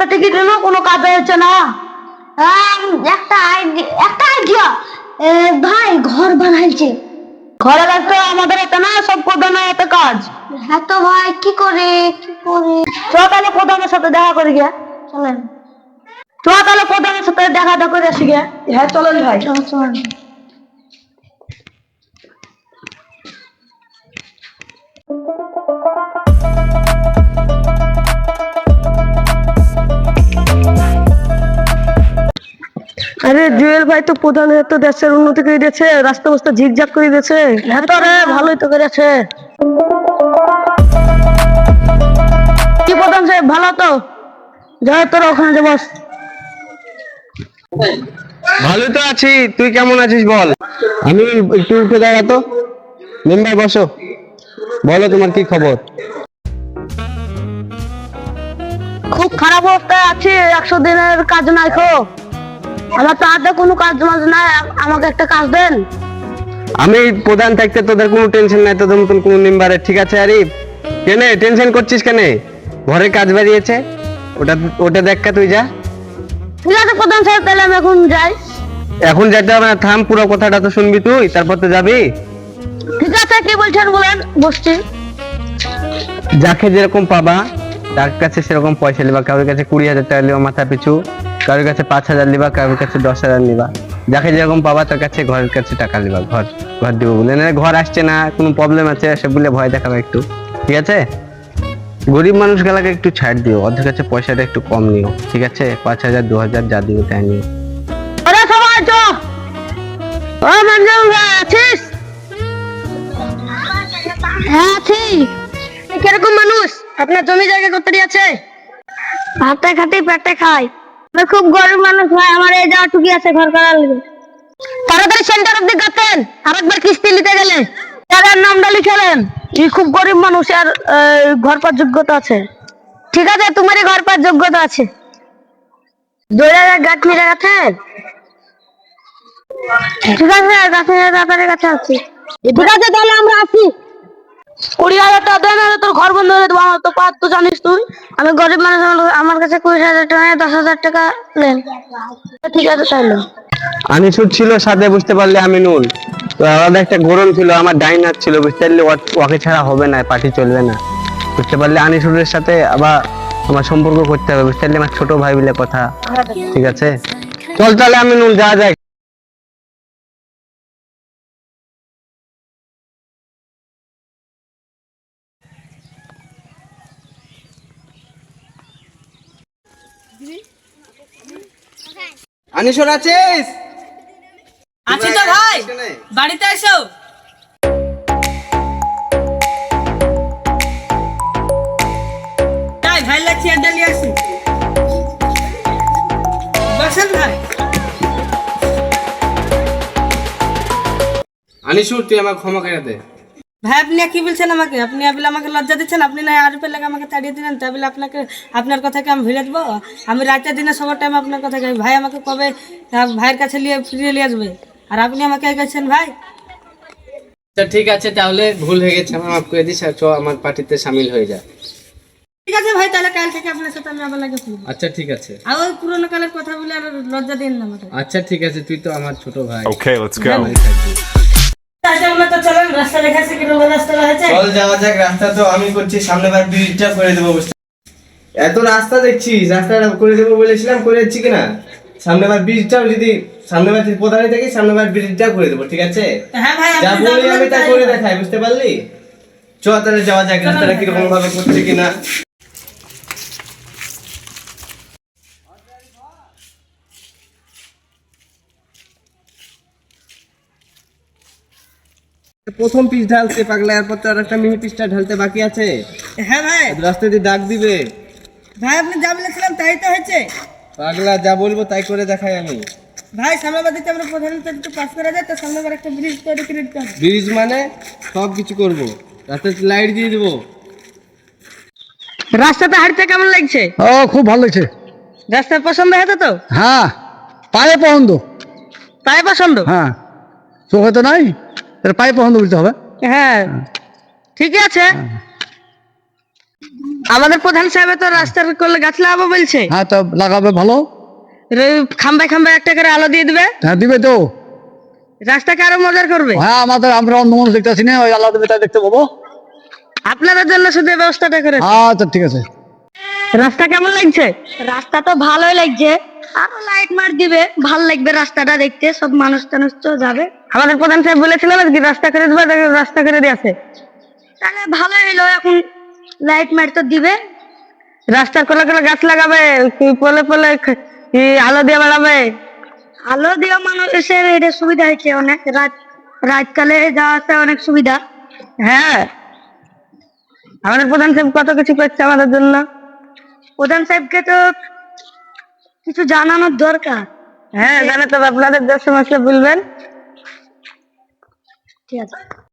রাস্তা টিকিট এলো কোনো কাজ হচ্ছে না। একটা আইডিয়া একটা আইডিয়া ভাই ঘর বানাইছে। ঘরে লাগতে আমাদের এটা না সব প্রধানের এত কাজ। হ্যাঁ তো ভাই কি করে কি করে? চ তাহলে প্রধানের সাথে দেখা করি গিয়া চলেন। চ তাহলে প্রধানের সাথে দেখা দেখা করে আসি গিয়া হ্যাঁ চলেন ভাই। চলো চলেন আরে জুয়েল ভাই তো প্রধানের তো দেশের উন্নতি করে দিয়েছে রাস্তা বাস্তা ঝিকঝাক করে দিয়েছে। হ্যাঁ তো রে ভালোই তো করেছে। কি প্রধান সাহেব ভালো তো? যাই তোর ওখানে যে বস। ভালোই তো আছি তুই কেমন আছিস বল? আমি একটু উঠে দাঁড়া তো। মেম্বার বসো। বলো তোমার কি খবর? খুব খারাপ অবস্থায় আছি একশো দিনের কাজ নাই খো আমার তো হাতে কোনো কাজ নাই আমাকে একটা কাজ দেন। আমি প্রধান থাকতে তোদের কোনো টেনশন নাই তোদের মতন কোনো মেম্বারের ঠিক আছে আরিফ? কেনে টেনশন করছিস কেনে? ঘরে কাজ বাড়িয়েছে? ওটা ওটা দেখা তুই যা। ঠিক আছে প্রধান সাহেব তাহলে আমি এখন যাই। এখন যেতে হবে না থাম পুরো কথাটা তো শুনবি তুই তারপর তো যাবি। ঠিক আছে কি বলছেন বলেন বসছি। যাকে যেরকম পাবা তার কাছে সেরকম পয়সা নিবা কারোর কাছে কুড়ি হাজার টাকা নিবা মাথা পিছু। কারোর কাছে পাঁচ হাজার নিবা কারোর কাছে দশ হাজার নিবা। যাকে যেরকম পাবা তার কাছে ঘরের কাছে টাকা নিবা ঘর ঘর দিব বলে। না ঘর আসছে না কোনো প্রবলেম আছে সে বলে ভয় দেখাবে একটু। ঠিক আছে? গরিব মানুষ গেলাকে একটু ছাড় দিও ওদের কাছে পয়সাটা একটু কম নিও। ঠিক আছে? পাঁচ হাজার দু হাজার যা দিও তাই নিও। তো ও মঞ্জুর ভাই আছিস? হ্যাঁ আছি। কীরকম মানুষ? আপনার জমি জায়গা কত আছে? ভাতটা খাতে পেটে খাই। আমি খুব গরিব মানুষ ভাই আমার এই যাওয়া টুকি আছে ঘর করার লাগে। তাড়াতাড়ি সেন্টার অব্দি গেতেন আরেকবার কিস্তি নিতে গেলে। তার নামটা লিখেলেন ই খুব গরিব মানুষ, আর ঘর পাওয়ার যোগ্যতা আছে। ঠিক আছে, তোমারই ঘর পাওয়ার যোগ্যতা আছে। হাজার গাছ মিলে গেছেন ঠিক আছে গাছে দাদারের কাছে আছি। ঠিক আছে, তাহলে আমরা আসি। কুড়ি হাজার টাকা দেন নাহলে তোর ঘর বন্ধ হয়ে দেবো। আমার তো তো জানিস তুই? আমি গরিব মানুষ, আমার- কাছে কুড়ি হাজার টাকা দশ হাজার টাকা নেন ঠিক আছে, তাহলে। ছিল, সাথে বুঝতে পারলে আমি নুন। আলাদা একটা গরম ছিল, আমার ডাইনার ছিল, বুঝতে পারলে? ওকে ছাড়া হবে না, পার্টি চলবে না। বুঝতে পারলে? আনিসুরের সাথে আবার আমার সম্পর্ক করতে হবে, বুঝতে পারলে? আমার ছোট ভাই বলে কথা। ঠিক আছে? চল তাহলে আমি নুন, যা যাই আনিসুর আছিস? আছি তো ভাই। বাড়িতে এসো তাই ভাই লাগছে এটা আসি। বসেন ভাই। আনিসুর তুই আমার ক্ষমা করে দে। ভাই আপনি কি বলছেন আমাকে? আপনি আবিল আমাকে লজ্জা দিচ্ছেন আপনি না আর পেলে আমাকে তাড়িয়ে দিলেন তাই বলে আপনাকে আপনার কথাকে আমি ভিড়ে দেবো। আমি রাতের দিনে সবার টাইম আপনার কথা ভাই আমাকে কবে ভাইয়ের কাছে নিয়ে ফিরিয়ে নিয়ে আসবে? আর আপনি আমাকে গেছেন ভাই? আচ্ছা ঠিক আছে তাহলে ভুল হয়ে গেছে আমার মাফ করে দিস আর চ আমার পার্টিতে সামিল হয়ে যা। ঠিক আছে ভাই তাহলে কাল থেকে আপনার সাথে আমি আবার লাগে আচ্ছা ঠিক আছে। আর ওই পুরোনো কালের কথা বলে আর লজ্জা দিন না আমাকে। আচ্ছা ঠিক আছে তুই তো আমার ছোট ভাই। Okay, let's go. আচ্ছা আমরা তো চলেন রাস্তা দেখাচ্ছি? কীরকম রাস্তা হয়েছে চল যাওয়া যাক রাস্তা তো আমি করছি সামনে বার ব্রিজটা করে দেবো এত রাস্তা দেখছিস রাস্তাটা করে দেবো বলেছিলাম করে যাচ্ছি কিনা সামনে বার ব্রিজটাও যদি সামনে বার প্রধানে থাকি সামনে বার ব্রিজটা করে দেবো ঠিক আছে? হ্যাঁ ভাই যা বলি আমি তা করে দেখাই বুঝতে পারলি? চ তাহলে যাওয়া যাক রাস্তাটা কীরকম ভাবে করছে কিনা প্রথম পিস ঢালতে পাগলা এরপর তো আর একটা মিনি পিসটা ঢালতে বাকি আছে। হ্যাঁ ভাই। রাস্তা দিয়ে ডাক দিবে। ভাই আপনি যা বলেছিলাম তাই তো হয়েছে। পাগলা যা বলব তাই করে দেখাই আমি। ভাই সামনেবার দিতে আমরা প্রধানত একটু পাস করা যায় তো সামনেবার একটা ব্রিজ তৈরি করে দিতে হবে। ব্রিজ মানে সব কিছু করব। রাস্তায় লাইট দিয়ে দেবো। রাস্তাতে হাঁটতে কেমন লাগছে? ও খুব ভালো লাগছে। রাস্তা পছন্দ হতো তো? হ্যাঁ পায়ে পছন্দ। তাই পছন্দ? হ্যাঁ। চোখে তো নাই? পায়ে পছন্দ বলতে হবে। হ্যাঁ ঠিক আছে। আমাদের প্রধান সাহেব তো রাস্তার করলে গাছ লাগাবো বলছে। হ্যাঁ তো লাগাবে ভালো। রে- খাম্বায় খাম্বায় একটা করে আলো দিয়ে দিবে। হ্যাঁ দিবে তো। রাস্তাকে আরও মজার করবে। হ্যাঁ আমাদের আমরা অন্য মানুষ দেখতে আসি না ওই আলো দেবে তাই দেখতে পাবো। আপনাদের জন্য শুধু ব্যবস্থাটা করে আচ্ছা ঠিক আছে। রাস্তা কেমন লাগছে? রাস্তা তো ভালোই লাগছে। আরও লাইট মার দিবে। ভালো লাগবে রাস্তাটা দেখতে সব মানুষ টানুষ তো যাবে। আমাদের প্রধান সাহেব বলেছিলেন আজকে রাস্তা করে দেবে দেখো রাস্তা করে দিয়েছে তাহলে ভালোই হলো এখন লাইট মার তো দিবে। রাস্তার কোলে কোলে গাছ লাগাবে পলে পলে আলো দিয়ে বেড়াবে। আলো দেওয়া মানুষের এটা সুবিধা হয়েছে অনেক। রাত রাতকালে যাওয়া আসা অনেক সুবিধা। হ্যাঁ। আমাদের প্রধান সাহেব কত কিছু করছে আমাদের জন্য? প্রধান সাহেবকে তো কিছু জানানোর দরকার? হ্যাঁ জানে হবে। আপনাদের দর্শক সমস্যা বলবেন? ঠিক আছে।